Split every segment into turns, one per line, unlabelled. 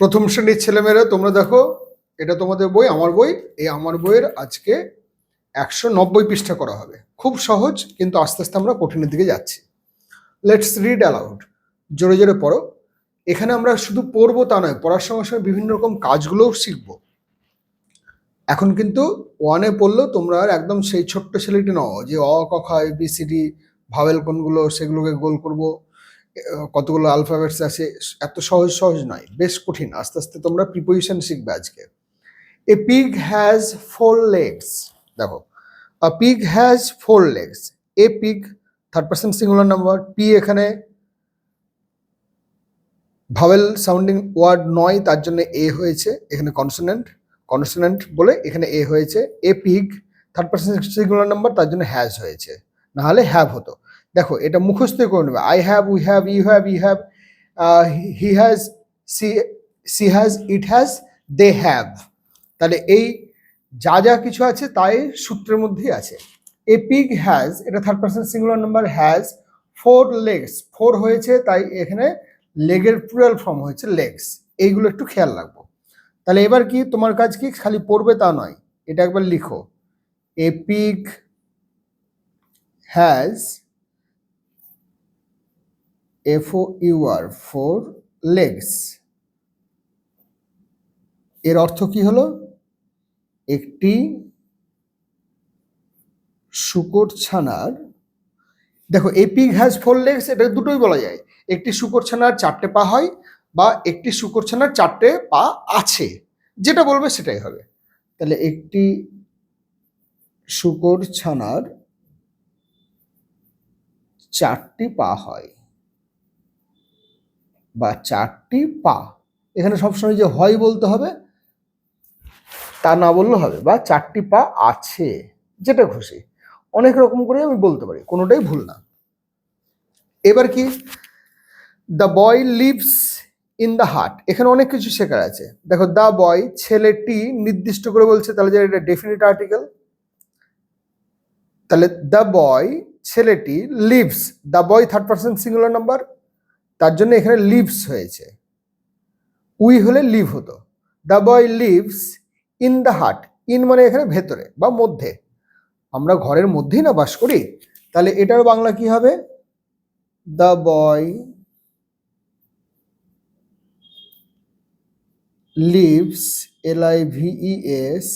প্রথম শ্রেণীর ছেলেমেয়েরা তোমরা দেখো এটা তোমাদের বই আমার বই এই আমার বইয়ের আজকে একশো নব্বই পৃষ্ঠা করা হবে খুব সহজ কিন্তু আস্তে আস্তে আমরা কঠিনের দিকে যাচ্ছি লেটস রিড অ্যালাউড জোরে জোরে পড়ো এখানে আমরা শুধু পড়বো তা নয় পড়ার সঙ্গে সঙ্গে বিভিন্ন রকম কাজগুলোও শিখবো এখন কিন্তু ওয়ানে পড়লেও তোমরা আর একদম সেই ছোট্ট ছেলেটি নও যে অ খ A B C D vowel কোনগুলো সেগুলোকে গোল করবো কতগুলো আলফাবেটস আছে এত সহজ সহজ নয় বেশ কঠিন আস্তে আস্তে তোমরা প্রিপোজিশন শিখবে আজকে a pig has four legs দেখো a pig has four legs a pig third person singular number P এখানে ভাওয়েল সাউন্ডিং ওয়ার্ড নয় তার জন্য এ হয়েছে এখানে কনসোনেন্ট কনসোনেন্ট বলে এখানে এ হয়েছে a pig third person singular number তার জন্য হ্যাজ হয়েছে নাহলে হ্যাভ হতো দেখো এটা মুখস্থ করে নেবে I have we have you have ই have he has she she has it has they have তাহলে এই যা যা কিছু আছে তাই সূত্রের মধ্যেই আছে এ পিগ হ্যাজ এটা third person singular number has four legs four হয়েছে তাই এখানে লেগের প্লুরাল ফর্ম হয়েছে লেগস এইগুলো একটু খেয়াল রাখবো তাহলে এবার কি তোমার কাজ কি খালি পড়বে তা নয় এটা একবার লিখো a pig has F U R four legs এর অর্থ কি হলো একটি শুকর ছানার দেখো এই পিগ হ্যাজ ফোর লেগস এটা দুটোই বলা যায় একটি শুকর ছানার চারটে পা হয় বা একটি শুকর ছানার চারটে পা আছে যেটা বলবে সেটাই হবে তাহলে একটি শুকর ছানার চারটি পা হয় বা চারটি পা এখানে সবসময় যে হয় বলতে হবে তা না বললে হবে বা চারটি পা আছে যেটা খুশি অনেক রকম করে আমি বলতে পারি কোনোটাই ভুল না এবার কি the boy lives in the hut এখানে অনেক কিছু শেখার আছে দেখো দ্য বয় ছেলেটি নির্দিষ্ট করে বলছে তাহলে যে এটা ডেফিনিট আর্টিকেল তাহলে দ্য বয় ছেলেটি lives the boy third person singular number তার জন্য এখানে লিভস হয়েছে উই হলে লিভ হতো the boy lives in the hut in মানে এখানে ভেতরে বা মধ্যে আমরা ঘরের মধ্যেই না বাস করি তাহলে এটার বাংলা কি হবে the boy lives L I V E S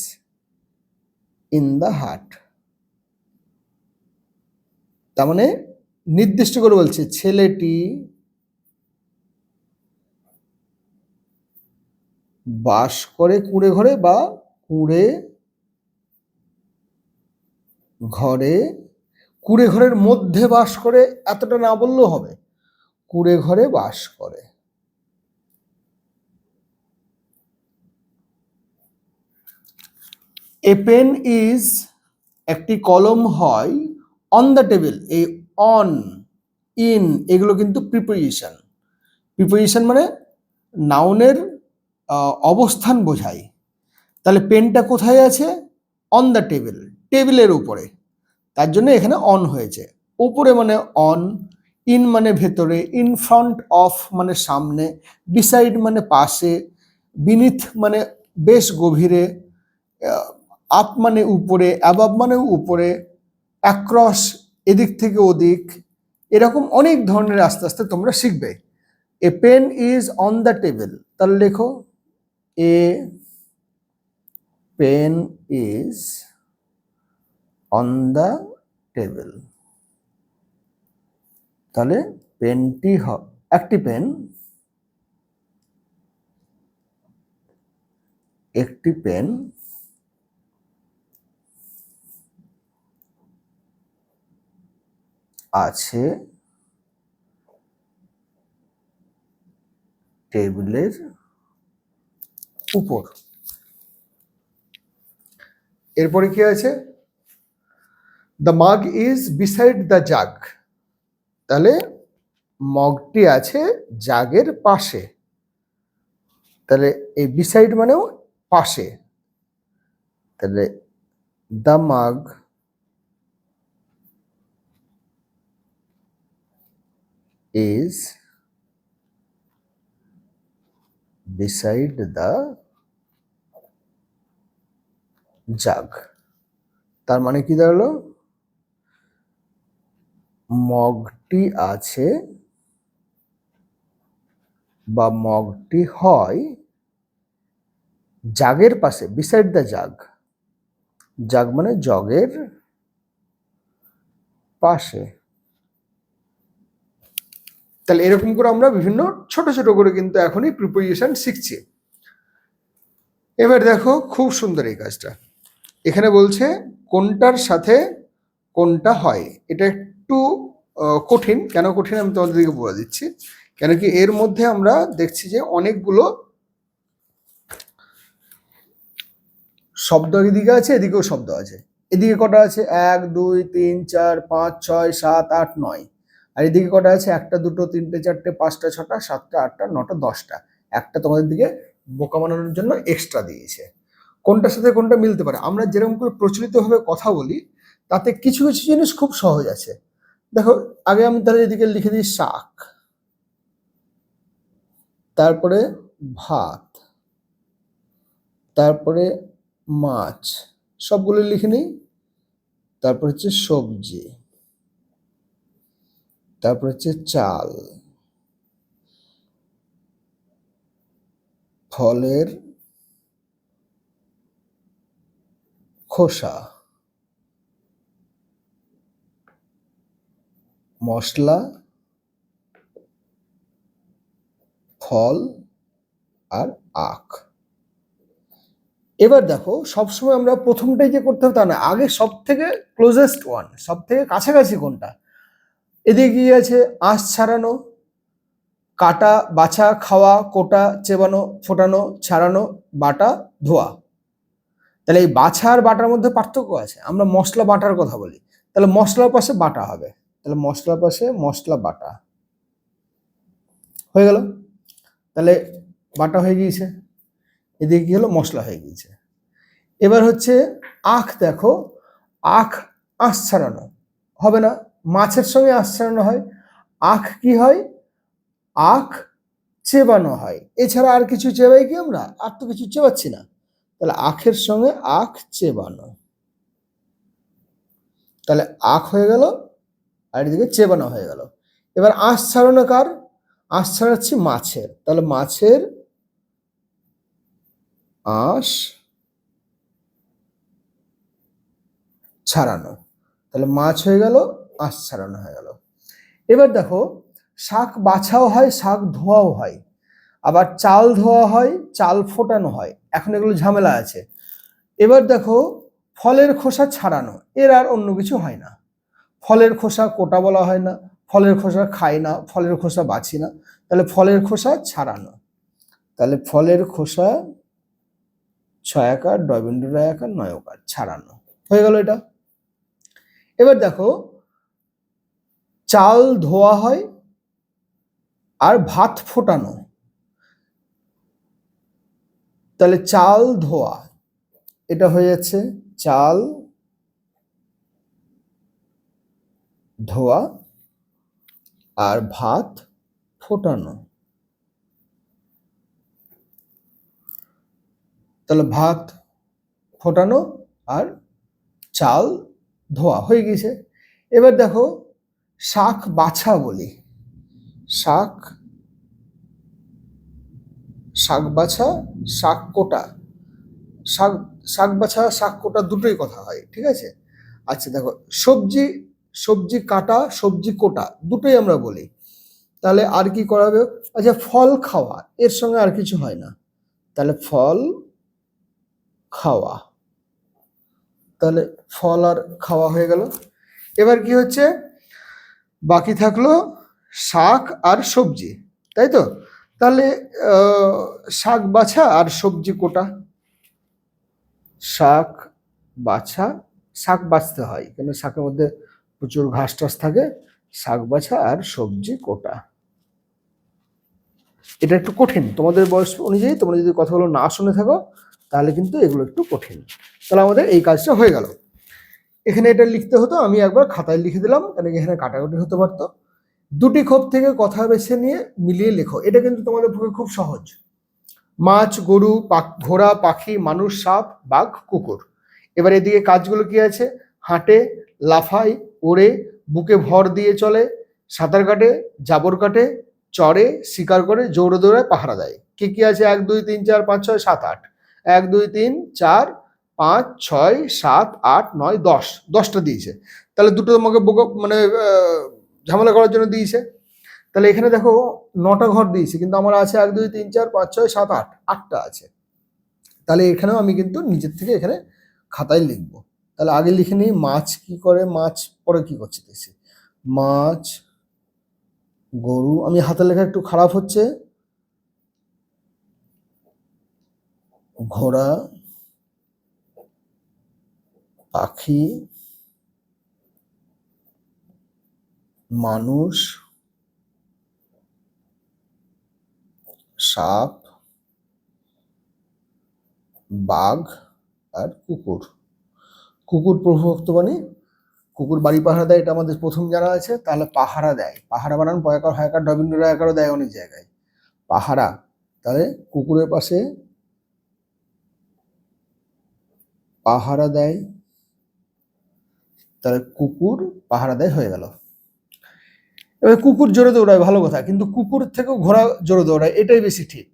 in the hut তার মানে নির্দিষ্ট করে বলছে ছেলেটি বাস করে কুঁড়ে ঘরে বা কুঁড়ে ঘরে কুঁড়ে ঘরের মধ্যে বাস করে এতটা না বললেও হবে কুঁড়ে ঘরে বাস করে এ পেন ইজ একটি কলম হয় অন দ্য টেবিল এই অন ইন এগুলো কিন্তু প্রিপোজিশন প্রিপোজিশন মানে নাউনের অবস্থান বোঝায় তাহলে পেনটা কোথায় আছে অন দ্য টেবিল টেবিলের উপরে তার জন্য এখানে অন হয়েছে উপরে মানে অন ইন মানে ভেতরে ইন ফ্রন্ট অফ মানে সামনে বিসাইড মানে পাশে বিনিথ মানে বেশ গভীরে আপ মানে উপরে অ্যাবাব মানে উপরে অ্যাক্রস এদিক থেকে ওদিক এরকম অনেক ধরনের আস্তে আস্তে তোমরা শিখবে a pen is on the table তাহলে লেখো a pen is on the table তাহলে পেনটি একটি পেন একটি পেন আছে টেবিলের উপর এরপরে কি আছে দ্য মাগ ইজ বিসাইড দ্য জাগ তাহলে মগটি আছে জাগের পাশে তাহলে এই বিসাইড মানেও পাশে তাহলে দ্য মাগ ইজ beside the jug তার মানে কি দাঁড়ালো মগটি আছে বা মগটি হয় জাগের পাশে বিসাইড দ্য জাগ জাগ মানে জগের পাশে তাহলে এরকম করে আমরা বিভিন্ন ছোট ছোট করে কিন্তু এখনই প্রিপোজিশন শিখছি এবার দেখো খুব সুন্দর এই কাজটা এখানে বলছে কোনটার সাথে কোনটা হয় এটা একটু কঠিন কেন কঠিন আমি তোমাদেরকে বলে দিচ্ছি কেন কি এর মধ্যে আমরা দেখছি যে অনেকগুলো শব্দ এদিকে আছে এদিকেও শব্দ আছে এদিকে কটা আছে এক দুই তিন চার পাঁচ ছয় সাত আট নয় আর এদিকে কটা আছে একটা দুটো তিনটে চারটে পাঁচটা ছটা সাতটা আটটা নটা দশটা একটা তোমাদের দিকে বোকা বানানোর জন্য এক্সট্রা দিয়েছে কোনটার সাথে কোনটা মিলতে পারে আমরা যেরকম করে প্রচলিতভাবে কথা বলি তাতে কিছু কিছু জিনিস খুব সহজ আছে দেখো আগে আমি তাহলে এদিকে লিখে দিই শাক তারপরে ভাত তারপরে মাছ সবগুলো লিখে নিই তারপর হচ্ছে সবজি তারপর হচ্ছে চাল ফলের খোসা মশলা ফল আর আখ এবার দেখো সবসময় আমরা প্রথমটাই যে করতে হবে তা না আগে সব থেকে ক্লোজেস্ট ওয়ান সব থেকে কাছাকাছি কোনটা এদিকে আছে আঁশ ছাড়ানো কাটা বাছা খাওয়া কোটা চেবানো ফোটানো ছাড়ানো বাটা ধোয়া তাহলে এই বাছা আর বাটার মধ্যে পার্থক্য আছে আমরা মশলা বাটার কথা বলি তাহলে মশলার পাশে বাটা হবে তাহলে মশলার পাশে মশলা বাটা হয়ে গেল তাহলে বাটা হয়ে গিয়েছে এদিকে কি হলো মশলা হয়ে গিয়েছে এবার হচ্ছে আখ দেখো আখ আঁশ ছাড়ানো হবে না মাছের সঙ্গে আশ্রানো হয় আখ কি হয় আখ চেবানো হয় এছাড়া আর কিছু চেবাই কি আমরা আর তো কিছু চেবাচ্ছি না তাহলে আখের সঙ্গে আখ চেবানো তাহলে আখ হয়ে গেল আর এদিকে চেবানো হয়ে গেল এবার আঁশ ছাড়ানো কার আঁশ ছাড়াচ্ছি মাছের তাহলে মাছের আঁশ ছাড়ানো তাহলে মাছ হয়ে গেল আঁশ ছাড়ানো হয়ে গেল এবার দেখো শাক বাছাও হয় শাক ধোয়াও হয় আবার চাল ধোয়া হয় চাল ফোটানো হয় এখন এগুলো ঝামেলা আছে এবার দেখো ফলের খোসা ছাড়ানো এর আর অন্য কিছু হয় না ফলের খোসা কোটা বলা হয় না ফলের খোসা খাই না ফলের খোসা বাছি না তাহলে ফলের খোসা ছাড়ানো তাহলে ফলের খোসা ছয়াকার ডয়বেন্ডু রায়াকার নয়কার ছাড়ানো হয়ে গেল এটা এবার দেখো চাল ধোয়া হয় আর ভাত ফোটানো তাহলে চাল ধোয়া এটা হয়ে যাচ্ছে চাল ধোয়া আর ভাত ফোটানো তাহলে ভাত ফোটানো আর চাল ধোয়া হয়ে গেছে এবার দেখো শাক বাছা বলি শাক শাক বাছা শাক কোটা শাক শাক বাছা শাক কোটা দুটোই কথা হয় ঠিক আছে আচ্ছা দেখো সবজি সবজি কাটা সবজি কোটা দুটোই আমরা বলি তাহলে আর কি করাবে আচ্ছা ফল খাওয়া এর সঙ্গে আর কিছু হয় না তাহলে ফল খাওয়া তাহলে ফল আর খাওয়া হয়ে গেল এবার কি হচ্ছে বাকি থাকলো শাক আর সবজি তাই তো তাহলে শাক বাছা আর সবজি কোটা শাক বাছা শাক বাছতে হয় কেন শাকের মধ্যে প্রচুর ঘাস টাস থাকে শাক বাছা আর সবজি কোটা এটা একটু কঠিন তোমাদের বয়স অনুযায়ী তোমরা যদি কথাগুলো না শুনে থাকো তাহলে কিন্তু এগুলো একটু কঠিন তাহলে আমাদের এই কাজটা হয়ে গেল এখানে এটা লিখতে হতো আমি একবার খাতায় লিখে দিলাম কারণ এখানে কাটাকাটি হতে পারতো দুটি ক্ষোভ থেকে কথা বেছে নিয়ে মিলিয়ে লেখো এটা কিন্তু তোমাদের পক্ষে খুব সহজ মাছ গরু ঘোড়া পাখি মানুষ সাপ বাঘ কুকুর এবার এদিকে কাজগুলো কি আছে হাঁটে লাফায় ওড়ে বুকে ভর দিয়ে চলে সাঁতার কাটে জাবর কাটে চড়ে শিকার করে জোরে দৌড়ায় পাহারা দেয় কি কি আছে এক দুই তিন চার পাঁচ ছয় সাত আট এক দুই তিন চার পাঁচ ছয় সাত আট নয় দশ দশটা দিয়েছে তাহলে দুটো তোমাকে মানে ঝামেলা করার জন্য দিয়েছে তাহলে এখানে দেখো নটা ঘর দিয়েছে কিন্তু আমার আছে এক দুই তিন চার পাঁচ ছয় সাত আট আটটা আছে তাহলে এখানেও আমি কিন্তু নিজের থেকে এখানে খাতায় লিখবো তাহলে আগে লিখে নিই মাছ কি করে মাছ পরে কি করছে দেখছি মাছ গরু আমি হাতে লেখা একটু খারাপ হচ্ছে ঘোড়া পাখি মানুষ সাপ বাঘ আর কুকুর কুকুর প্রভুভক্ত মানে কুকুর বাড়ি পাহারা দেয় এটা আমাদের প্রথম জানা আছে তাহলে পাহারা দেয় পাহারা বানান পয়াকার হয়াকার ডবিন্দ্র রায়কারও দেয় অনেক জায়গায় পাহারা তাহলে কুকুরের পাশে পাহারা দেয় তাহলে কুকুর পাহারা দেয় হয়ে গেল এবার কুকুর জোরে দৌড়ায় ভালো কথা কিন্তু কুকুর থেকেও ঘোড়া জোরে দৌড়ায় এটাই বেশি ঠিক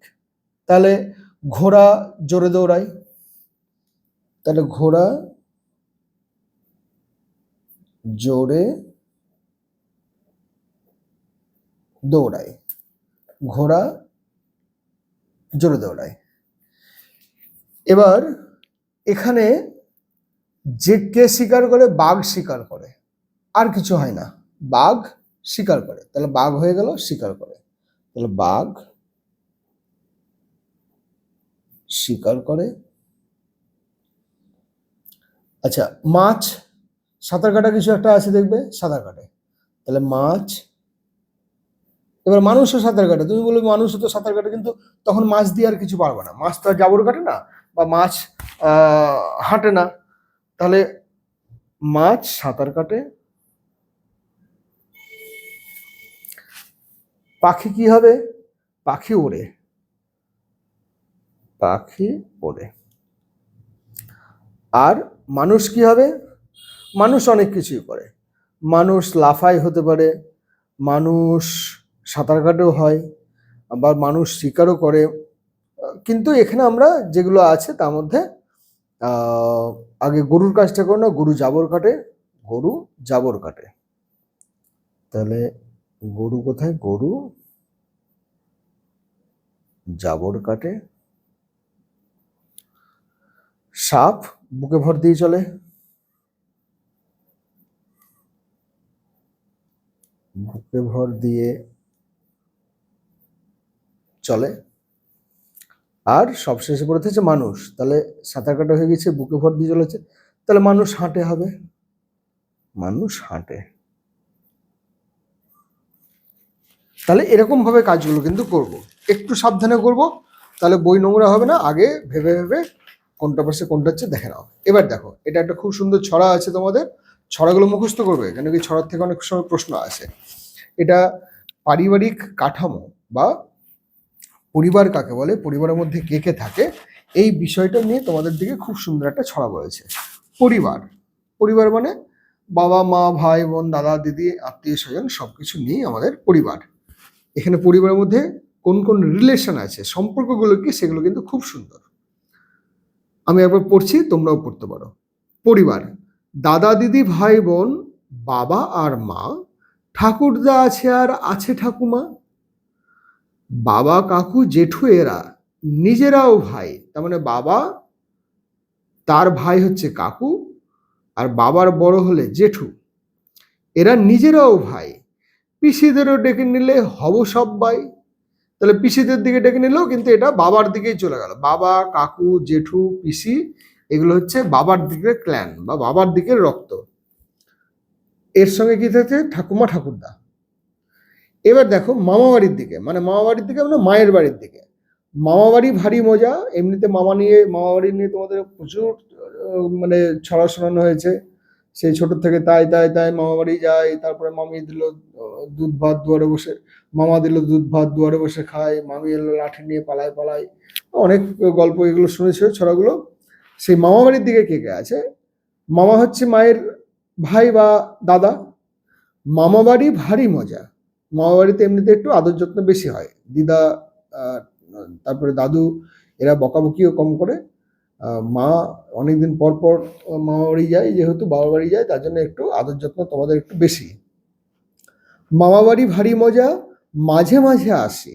তাহলে ঘোড়া জোরে দৌড়ায় তাহলে ঘোড়া জোরে দৌড়ায় ঘোড়া জোরে দৌড়ায় এবার এখানে যে কে শিকার করে বাঘ শিকার করে আর কিছু হয় না বাঘ শিকার করে তাহলে বাঘ হয়ে গেল শিকার করে তাহলে বাঘ শিকার করে আচ্ছা মাছ সাঁতার কাটা কিছু একটা আছে দেখবে সাঁতার কাটে তাহলে মাছ এবার মানুষও সাঁতার কাটে তুমি বলবে মানুষও তো সাঁতার কাটে কিন্তু তখন মাছ দিয়ে আর কিছু পারবে না মাছ তো আর জাবর কাটে না বা মাছ হাঁটে না তাহলে মাছ সাঁতার কাটে পাখি কি হবে পাখি ওড়ে পাখি ওড়ে আর মানুষ কি হবে মানুষ অনেক কিছুই করে মানুষ লাফাই হতে পারে মানুষ সাঁতার কাটেও হয় আবার মানুষ শিকারও করে কিন্তু এখানে আমরা যেগুলো আছে তার মধ্যে আগে গরুর কাজটা করো না গরু জাবর কাটে গরু জাবর কাটে তাহলে গরু কোথায় গরু জাবর কাটে সাপ বুকে ভর দিয়ে চলে বুকে ভর দিয়ে চলে আর সবশেষে পড়ে থাকছে মানুষ তাহলে সাঁতার কাটা হয়ে গেছে বুকে ভর দিয়ে চলেছে তাহলে মানুষ হাঁটে হবে মানুষ হাঁটে তাহলে এরকমভাবে কাজগুলো কিন্তু করব। একটু সাবধানে করব তাহলে বই নোংরা হবে না আগে ভেবে ভেবে কোনটা পাশে কোনটা হচ্ছে দেখে নাও এবার দেখো এটা একটা খুব সুন্দর ছড়া আছে তোমাদের ছড়াগুলো মুখস্থ করবে কেন কি ছড়ার থেকে অনেক সময় প্রশ্ন আছে এটা পারিবারিক কাঠামো বা পরিবার কাকে বলে পরিবারের মধ্যে কে কে থাকে এই বিষয়টা নিয়ে তোমাদের দিকে খুব সুন্দর একটা ছড়া বলেছে পরিবার পরিবার মানে বাবা মা ভাই বোন দাদা দিদি আত্মীয় স্বজন সব কিছু নিয়েই আমাদের পরিবার এখানে পরিবারের মধ্যে কোন কোন রিলেশন আছে সম্পর্কগুলো কি সেগুলো কিন্তু খুব সুন্দর আমি একবার পড়ছি তোমরাও পড়তে পারো পরিবার দাদা দিদি ভাই বোন বাবা আর মা ঠাকুরদা আছে আর আছে ঠাকুমা বাবা কাকু জেঠু এরা নিজেরাও ভাই তার মানে বাবা তার ভাই হচ্ছে কাকু আর বাবার বড় হলে জেঠু এরা নিজেরাও ভাই পিসিদেরও ডেকে নিলে হব সব ভাই তাহলে পিসিদের দিকে ডেকে নিলেও কিন্তু এটা বাবার দিকেই চলে গেল বাবা কাকু জেঠু পিসি এগুলো হচ্ছে বাবার দিকের ক্ল্যান বা বাবার দিকের রক্ত এর সঙ্গে কি থাকছে ঠাকুমা ঠাকুরদা এবার দেখো মামা বাড়ির দিকে মানে মামা বাড়ির দিকে মানে মায়ের বাড়ির দিকে মামা বাড়ি ভারী মজা এমনিতে মামা নিয়ে মামা বাড়ি নিয়ে তোমাদের প্রচুর মানে ছড়া শোনানো হয়েছে সেই ছোট থেকে তাই তাই তাই মামা বাড়ি যাই তারপরে মামি দিল দুধ ভাত দুয়ারে বসে মামা দিল দুধ ভাত দুয়ারে বসে খায় মামি এলো লাঠি নিয়ে পালায় পালায় অনেক গল্প এগুলো শুনেছ ছড়াগুলো সেই মামা বাড়ির দিকে কে কে আছে মামা হচ্ছে মায়ের ভাই বা দাদা মামা বাড়ি ভারী মজা মামাবাড়িতে এমনিতে একটু আদর যত্ন বেশি হয় দিদা তারপরে দাদু এরা বকাবকিও কম করে মা অনেকদিন পর পর মামা বাড়ি যায় যেহেতু বাবা বাড়ি যায় তার জন্য একটু আদর যত্ন তোমাদের একটু বেশি মামা বাড়ি ভারী মজা মাঝে মাঝে আসে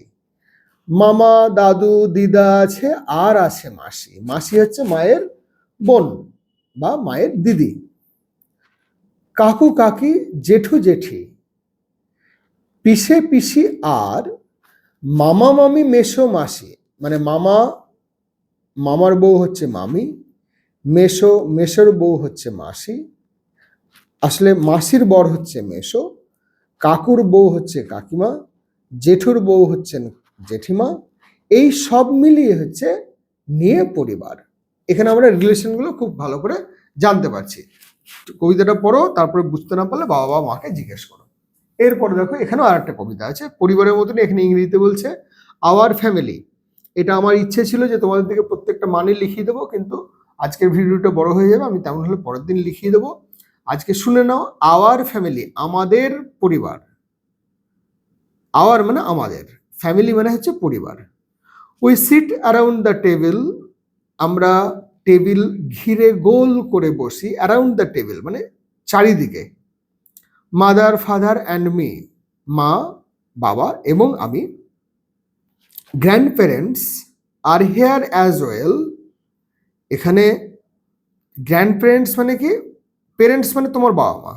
মামা দাদু দিদা আছে আর আছে মাসি মাসি হচ্ছে মায়ের বোন বা মায়ের দিদি কাকু কাকি জেঠু জেঠি পিসে পিসি আর মামা মামি মেশো মাসি মানে মামা মামার বউ হচ্ছে মামি মেশো মেশোর বউ হচ্ছে মাসি আসলে মাসির বর হচ্ছে মেশো কাকুর বউ হচ্ছে কাকিমা জেঠুর বউ হচ্ছেন জেঠিমা এই সব মিলিয়ে হচ্ছে নিয়ে পরিবার এখানে আমরা রিলেশনগুলো খুব ভালো করে জানতে পারছি কবিতাটা পড়ো তারপরে বুঝতে না পারলে বাবা বাবা মাকে জিজ্ঞেস করো এরপরে দেখো এখানেও আর একটা কবিতা আছে পরিবারের মতন এখানে ইংরেজিতে বলছে আওয়ার ফ্যামিলি এটা আমার ইচ্ছে ছিল যে তোমাদের দিকে প্রত্যেকটা মানে লিখিয়ে দেবো কিন্তু আজকের ভিডিওটা বড় হয়ে যাবে আমি তেমন হলে পরের দিন লিখিয়ে দেবো আজকে শুনে নাও আওয়ার ফ্যামিলি আমাদের পরিবার আওয়ার মানে আমাদের ফ্যামিলি মানে হচ্ছে পরিবার we sit around the table আমরা টেবিল ঘিরে গোল করে বসি অ্যারাউন্ড দ্য টেবিল মানে চারিদিকে মাদার ফাদার অ্যান্ড মি মা বাবা এবং আমি grandparents are here as well এখানে গ্র্যান্ড প্যারেন্টস মানে কি প্যারেন্টস মানে তোমার বাবা মা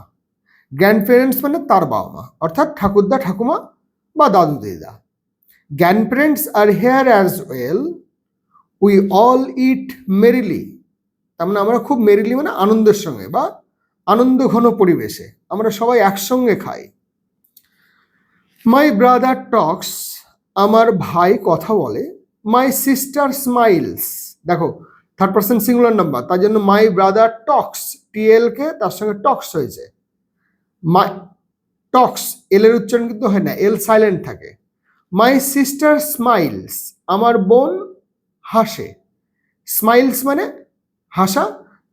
গ্র্যান্ড প্যারেন্টস মানে তার বাবা মা অর্থাৎ ঠাকুরদা ঠাকুমা বা দাদু দিদা grandparents are here as well we all eat merrily তার মানে আমরা খুব মেরিলি মানে আনন্দের সঙ্গে বা আনন্দঘন পরিবেশে আমরা সবাই একসঙ্গে খাই মাই ব্রাদার টক্স আমার ভাই কথা বলে মাই সিস্টার স্মাইলস দেখো থার্ড পার্সন সিঙ্গুলার নাম্বার তার জন্য মাই ব্রাদার টক্স টিএলকে তার সঙ্গে টক্স হয়েছে মাই টক্স এলের উচ্চারণ কিন্তু হয় না এল সাইলেন্ট থাকে মাই সিস্টার স্মাইলস আমার বোন হাসে স্মাইলস মানে হাসা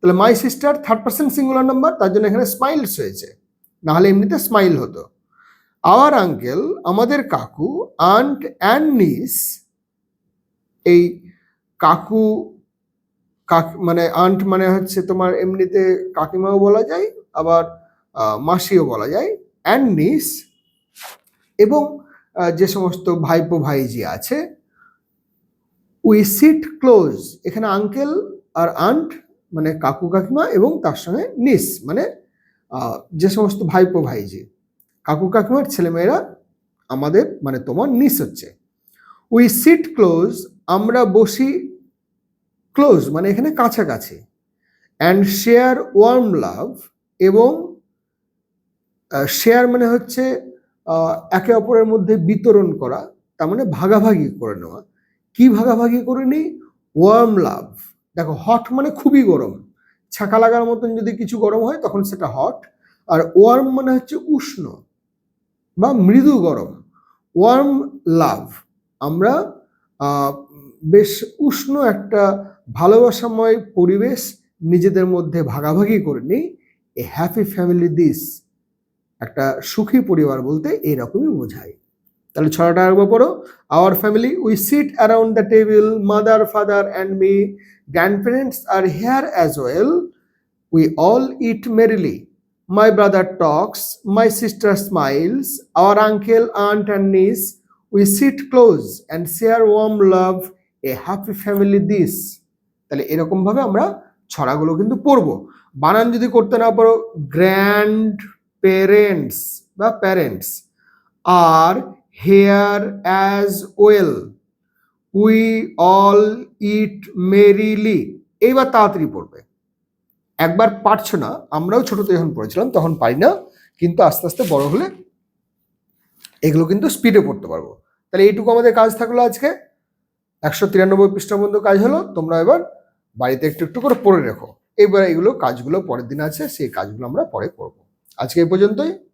তাহলে my sister third person singular number তার জন্য এখানে স্মাইলস হয়েছে নাহলে এমনিতে স্মাইল হতো আওয়ার আঙ্কেল আমাদের কাকু আন্ট অ্যান্ড নিস এই কাকু কাক মানে আন্ট মানে হচ্ছে তোমার এমনিতে কাকিমাও বলা যায় আবার মাসিও বলা যায় অ্যান্ড নিস এবং যে সমস্ত ভাইপো ভাইজি আছে উই সিট ক্লোজ এখানে আঙ্কেল আর আন্ট মানে কাকু কাকিমা এবং তার সঙ্গে নিস মানে যে সমস্ত ভাইপো ভাইজি কাকু কাকিমার ছেলেমেয়েরা আমাদের মানে তোমার নিস হচ্ছে উই সিট ক্লোজ আমরা বসি ক্লোজ মানে এখানে কাছাকাছি অ্যান্ড শেয়ার ওয়ার্ম লাভ এবং শেয়ার মানে হচ্ছে একে অপরের মধ্যে বিতরণ করা তার মানে ভাগাভাগি করে নেওয়া কি ভাগাভাগি করে নিই ওয়ার্ম লাভ দেখো হট মানে খুবই গরম ছাঁকা লাগার মতন যদি কিছু গরম হয় তখন সেটা হট আর ওয়ার্ম মানে হচ্ছে উষ্ণ বা মৃদু গরম ওয়ার্ম লাভ আমরা বেশ উষ্ণ একটা ভালোবাসাময় পরিবেশ নিজেদের মধ্যে ভাগাভাগি করে নিই এ হ্যাপি ফ্যামিলি দিস একটা সুখী পরিবার বলতে এরকমই বোঝায় তাহলে ছড়াটা একবার পড়ো our family we sit around the table mother father and me grandparents are here as well we all eat merrily my brother talks my sister smiles our uncle aunt and niece we sit close and share warm love a happy family this তাহলে এরকমভাবে আমরা ছড়াগুলো কিন্তু পড়ব বানান যদি করতে না পারো গ্র্যান্ড পেরেন্টস বা parents are here as well we all eat merrily এইবার তাড়াতাড়ি পড়বে একবার পারছো না আমরাও ছোটোতে যখন পড়েছিলাম তখন পারি না কিন্তু আস্তে আস্তে বড় হলে এগুলো কিন্তু স্পিডে পড়তে পারবো তাহলে এইটুকু আমাদের কাজ থাকলো আজকে একশো তিরানব্বই পৃষ্ঠা পর্যন্ত কাজ হলো তোমরা এবার বাড়িতে একটু একটু করে পড়ে রেখো এবার এগুলো কাজগুলো পরের দিন আছে সেই কাজগুলো আমরা পরে করব আজকে এই পর্যন্তই